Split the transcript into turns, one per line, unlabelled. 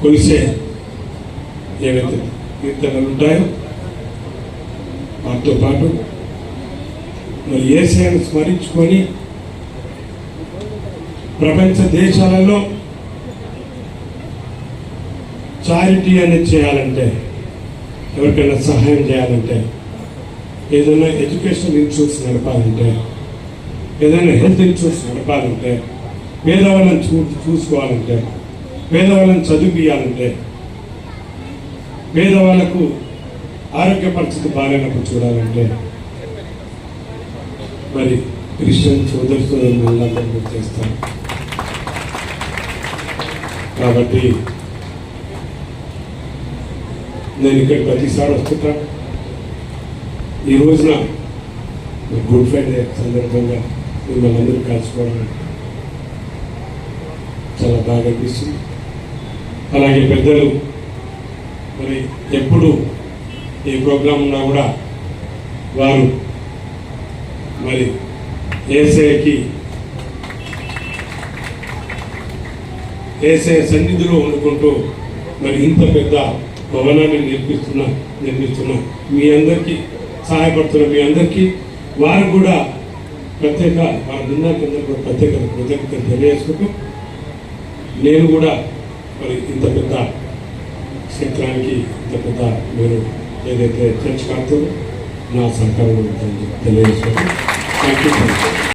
కొలిసే ఏవైతే కీర్తనలు ఉంటాయో వాటితో పాటు మరి ఏసైను స్మరించుకొని ప్రపంచ దేశాలలో చారిటీ అనేది చేయాలంటే ఎవరికైనా సహాయం చేయాలంటే ఏదైనా ఎడ్యుకేషన్ ఇన్సూరెన్స్ నడపాలంటే ఏదైనా హెల్త్ ఇన్సూరెన్స్ నడపాలంటే పేదవాళ్ళని చూ చూసుకోవాలంటే పేదవాళ్ళని చదివియాలంటే పేదవాళ్ళకు ఆరోగ్య పరిస్థితి బాగాలేనప్పుడు చూడాలంటే మరి క్రిస్టియన్ సోదరు సోదరులందరూ చేస్తారు. కాబట్టి నేను ఇక్కడ ప్రతిసారి వస్తుంటా. ఈ రోజున గుడ్ ఫ్రైడే సందర్భంగా మిమ్మల్ని అందరూ కలుసుకోవడం చాలా బాగా అనిపిస్తుంది. అలాగే పెద్దలు మరి ఎప్పుడు ఈ ప్రోగ్రాం ఉన్నా కూడా వారు మరి ఏసఐకి ఏసఐ సన్నిధిలో వండుకుంటూ మరి ఇంత పెద్ద భవనాన్ని నిర్మిస్తున్నా నిర్మిస్తున్నా మీ అందరికీ సహాయపడుతున్న మీ అందరికీ వారు కూడా ప్రత్యేక వారి బృందానికి అందరూ కూడా ప్రత్యేక కృతజ్ఞతలు తెలియజేసుకుంటూ నేను కూడా మరి ఇంత పెద్ద క్షేత్రానికి ఇంత పెద్ద మీరు ఏదైతే చర్చ కడుతుందో నా సహకారం తెలియజేస్తాను థ్యాంక్ యూ